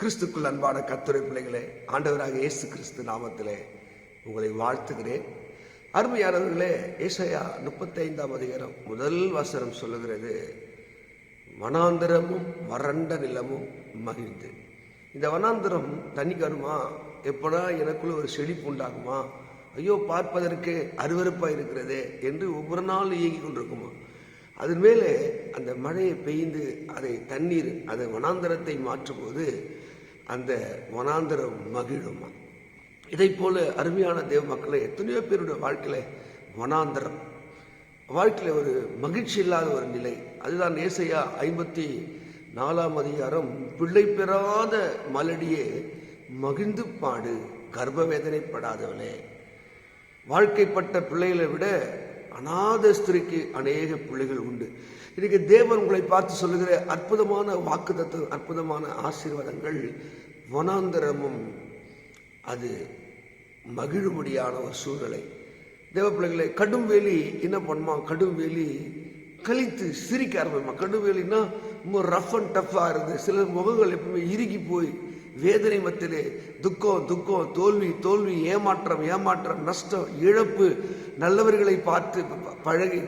கிறிஸ்துக்குள் அன்பான கத்துரை பிள்ளைகளே ஆண்டவராக இயேசு கிறிஸ்து நாமத்திலே உங்களை வாழ்த்துகிறேன். அருமையானவர்களே ஏசாயா முப்பத்தைந்தாம் அதிகாரம் முதல் வசனம் சொல்லுகிறது வனாந்திரமும் வறண்ட நிலமும் மகிழ்ந்து. இந்த வனாந்திரம் தண்ணி கருமா எப்படா எனக்குள்ள ஒரு செழிப்பு உண்டாகுமா? ஐயோ பார்ப்பதற்கு அருவருப்பாக இருக்கிறதே என்று ஒவ்வொரு நாள் இயங்கி கொண்டிருக்குமா? அதன் மேலே அந்த மழையை பெய்ந்து அதை தண்ணீர் அதை வனாந்தரத்தை மாற்றும்போது அந்த வனாந்தரம் மகிழுமா? இதை போல அருமையான தேவ மக்களை எத்தனையோ பேருடைய வாழ்க்கையில் வனாந்தரம். வாழ்க்கையில் ஒரு மகிழ்ச்சி இல்லாத ஒரு நிலை. அதுதான் ஏசையா ஐம்பத்தி நாலாம் அதிகாரம். பிள்ளை பெறாத மலடியே மகிழ்ந்து பாடு கர்ப்ப வேதனைப்படாதவளே வாழ்க்கைப்பட்ட பிள்ளைகளை விட அநாத ஸ்திரிக்கு அநேக பிள்ளைகள் உண்டு. இன்னைக்கு தேவன் உங்களை பார்த்து சொல்லுகிற அற்புதமான வாக்குத்தத்து அற்புதமான ஆசீர்வாதங்கள் வனாந்தரமும் அது மகிழும்படியான ஒரு சூழ்நிலை. தேவ பிள்ளைகளை கடும் வேலி என்ன பண்ணுமா? கடும் வேலி கழித்து சிரிக்க ஆரம்பிமா கடும் வேலின்னா ரொம்ப ரஃப் அண்ட் டஃப்பாக இருந்து சில முகங்கள் எப்பவுமே இறுகி போய் வேதனை மத்திலே துக்கம் துக்கம் தோல்வி தோல்வி ஏமாற்றம் ஏமாற்றம் நஷ்டம் இழப்பு நல்லவர்களை பார்த்து பழகி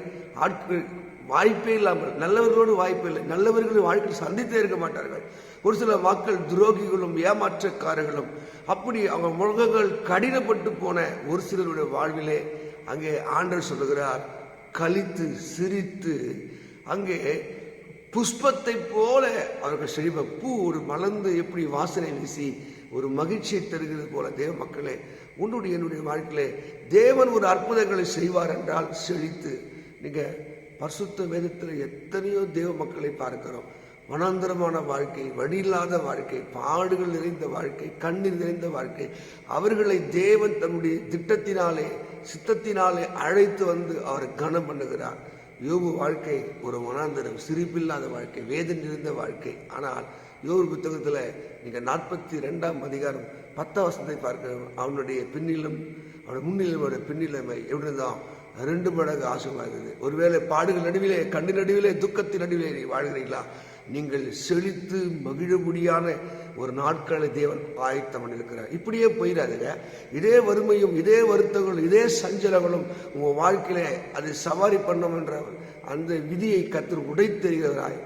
ஆட்கள் வாய்ப்பே இல்லாமல் நல்லவர்களோடு வாய்ப்பே இல்லை நல்லவர்களை வாழ்க்கையில் சந்தித்தே இருக்க மாட்டார்கள். ஒரு சில மக்கள் துரோகிகளும் ஏமாற்றக்காரர்களும் அப்படி அவங்க முகங்கள் கடினப்பட்டு போன ஒரு சிலருடைய வாழ்விலே அங்கே ஆண்டர் சொல்லுகிறார் கலித்து சிரித்து அங்கே புஷ்பத்தை போல அவர்கள் செழிப்ப பூ ஒரு மலர்ந்து எப்படி வாசனை வீசி ஒரு மகிழ்ச்சியை தருகிறது போல. தேவ மக்களே உன்னுடைய என்னுடைய வாழ்க்கையிலே தேவன் ஒரு அற்புதங்களை செய்வார் என்றால் செழித்து. நீங்க பரிசுத்த வேதத்தில் எத்தனையோ தேவ மக்களை பார்க்கிறோம். வனாந்தரமான வாழ்க்கை வழியில்லாத வாழ்க்கை பாடுகள் நிறைந்த வாழ்க்கை கண்ணீர் நிறைந்த வாழ்க்கை. அவர்களை தேவன் தன்னுடைய திட்டத்தினாலே சித்தத்தினாலே அழைத்து வந்து அவர் கனம் பண்ணுகிறார். யோபு வாழ்க்கை ஒரு மனாந்தரம் சிரிப்பில்லாத வாழ்க்கை வேதம் நிறைந்த வாழ்க்கை. ஆனால் யோபு புத்தகத்தில் நீங்கள் நாற்பத்தி ரெண்டாம் அதிகாரம் பத்தாம் வசனத்தை பார்க்க அவனுடைய பின்னிலும் அவனுடைய முன்னிலும் பின்னிலைமை எப்படி தான் ரெண்டு மடங்கு ஆசமாகிறது ஒருவேளை பாடுகள் நடுவிலே கண்ணு நடுவிலே துக்கத்தின் நடுவிலே நீ வாழ்கிறீங்களா நீங்கள் செழித்து மகிழும்படியான ஒரு நாட்களை தேவன் ஆயத்தம் பண்ணியிருக்கிறார். இப்படியே போயிடாதுங்க. இதே வறுமையும் இதே வருத்தங்களும் இதே சஞ்சலங்களும் உங்க வாழ்க்கையில அதை சவாரி பண்ணோம் என்ற அந்த விதியை கத்து உடைத்தெறிகிறாய்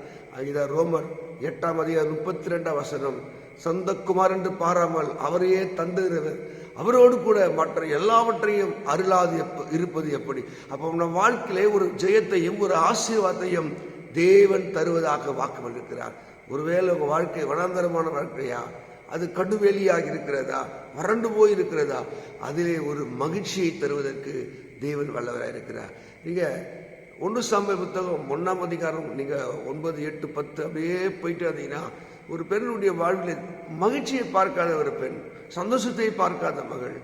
இதை ரோமர் எட்டாம் அதிகாரம் முப்பத்தி ரெண்டாம் வசனம் சொந்தக்குமார் என்று பாராமல் அவரையே தந்துகிறவர். அவரோடு கூட மற்ற எல்லாவற்றையும் அருளாது எப்ப- இருப்பது எப்படி? அப்போ நம்ம வாழ்க்கையிலே ஒரு ஜெயத்தையும் ஒரு ஆசீர்வாதத்தையும் தேவன் தருவதாக வாக்கு இருக்கிறார் ஒருவேளை உங்க வாழ்க்கை வனாந்தரமான வாழ்க்கையா? அது கடுவேலியாக இருக்கிறதா? வறண்டு போய் இருக்கிறதா அதிலே ஒரு மகிழ்ச்சியை தருவதற்கு தேவன் வல்லவராக இருக்கிறார். நீங்க ஒன்று சாம்பல் புத்தகம் ஒன்றாம் அதிகாரம் நீங்க ஒன்பது எட்டு பத்து அப்படியே போயிட்டு வந்தீங்கன்னா ஒரு பெண்ணுடைய வாழ்வில் மகிழ்ச்சியை பார்க்காத ஒரு பெண் சந்தோஷத்தை பார்க்காத மகள்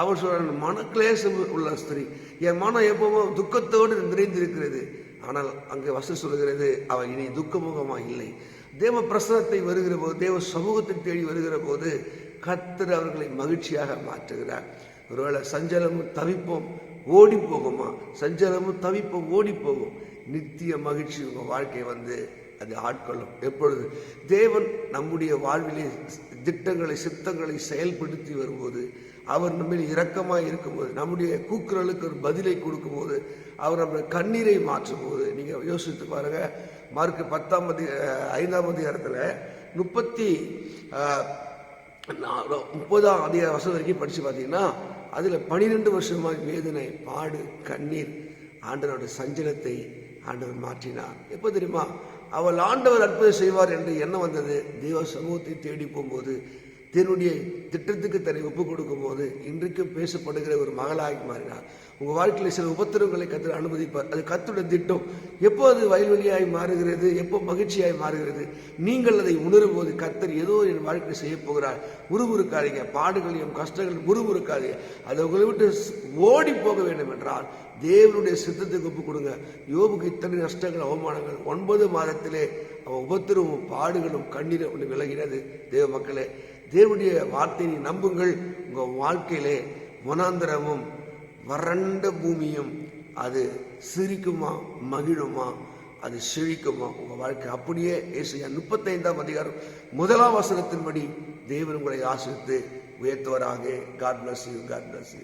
அவர் சொல்ற கிளேசம் உள்ள ஸ்திரீ. என் மனம் எப்பவும் துக்கத்தோடு நிறைந்திருக்கிறது. ஆனால் அங்கே வசதி சொல்லுகிறது அவள் இனி துக்கமுகமாக இல்லை. தேவ பிரசனத்தை வருகிற போது தேவ சமூகத்தை தேடி வருகிற போது கத்தர் அவர்களை மகிழ்ச்சியாக மாற்றுகிறார். ஒருவேளை சஞ்சலமும் தவிப்போம் ஓடி போகுமா சஞ்சலமும் தவிப்போம் ஓடி போகும் நித்திய மகிழ்ச்சி உங்க வாழ்க்கை வந்து அது ஆட்கொள்ளும். எப்பொழுது? தேவன் நம்முடைய வாழ்விலே திட்டங்களை சித்தங்களை செயல்படுத்தி வரும்போது அவர் நம்மில் இரக்கமாக இருக்கும்போது நம்முடைய கூக்குரலுக்கு ஒரு பதிலை கொடுக்கும்போது அவர் நம்ம கண்ணீரை மாற்றும் போது நீங்க யோசித்து பாருங்கள் மார்க்கு பத்தாம் அதி ஐந்தாம் அதிகாரத்தில் முப்பத்தி ஆஹ், முப்பதாம் அதிகார வருஷம் வரைக்கும் படிச்சு பார்த்தீங்கன்னா அதில் பனிரெண்டு வருஷமாக வேதனை பாடு கண்ணீர் ஆண்டவரோட சஞ்சலத்தை ஆண்டவர் மாற்றினார். எப்போ தெரியுமா? அவள் ஆண்டவர் அற்புதம் செய்வார் என்று எண்ணம் வந்தது. தெய்வ சமூகத்தை தேடி போகும்போது தேவனுடைய திட்டத்துக்கு தன்னை ஒப்பு கொடுக்கும் போது இன்றைக்கும் பேசப்படுகிற ஒரு மகளாகி மாறினார். உங்கள் வாழ்க்கையில் சில உபத்திரவங்களை கத்தர் அனுமதிப்பார். அது கத்துடைய திட்டம். எப்போ அது வயல்வெளியாய் மாறுகிறது? எப்போ மகிழ்ச்சியாய் மாறுகிறது? நீங்கள் அதை உணரும் போது கத்தர் ஏதோ என் வாழ்க்கையில் செய்ய போகிறார். முறுமுறுக்காதீங்க பாடுகளையும் கஷ்டங்களையும் முறுமுறுக்காதீங்க அதை உங்களை விட்டு ஓடி போக வேண்டும் என்றால் தேவனுடைய சித்தத்துக்கு ஒப்புக் கொடுங்க. யோபுக்கு இத்தனை நஷ்டங்கள் அவமானங்கள் ஒன்பது மாதத்திலே அவன் உபத்திரவும் பாடுகளும் கண்ணீரும் ஒன்று விலகினது. தேவ மக்களே தேவனுடைய வார்த்தையை நம்புங்கள். உங்கள் வாழ்க்கையிலே முனாந்திரமும் வறண்ட பூமியும் அது சிரிக்குமா மகிழுமா அது செழிக்குமா உங்கள் வாழ்க்கை? அப்படியே ஏசையா முப்பத்தைந்தாம் அதிகாரம் முதலாம் வசனத்தின்படி தேவன் உங்களை ஆசிரித்து உயர்த்துவராக. God bless you God bless you